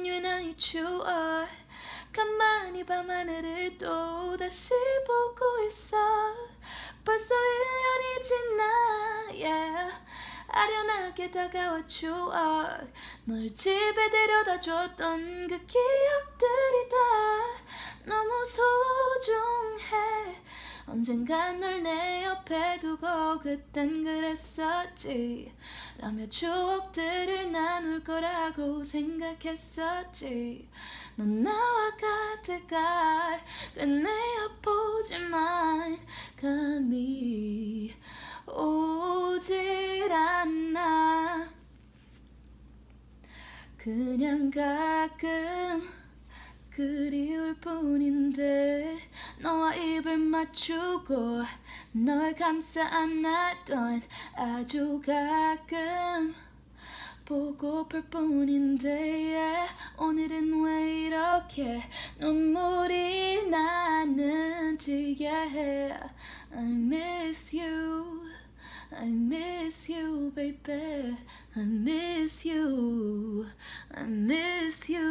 난 유난히 추워 가만히 밤하늘을 또 다시 보고 있어. 벌써 1년이 지나 yeah. 아련하게 다가와 추억. 널 집에 데려다 줬던 그 기억들이 다 너무 소중해 언젠간 널 내 옆에 두고 그땐 그랬었지. 라며 추억들을 나눌 거라고 생각했었지. 넌 나와 같을까? 되뇌어 보지만 감이 오질 않나? 그냥 가끔 그리울 뿐인데 너와 입을 맞추고 널 감싸 안았던 아주 가끔 보고플 뿐인데 yeah. 오늘은 왜 이렇게 눈물이 나는지 yeah. I miss you I miss you baby I miss you I miss you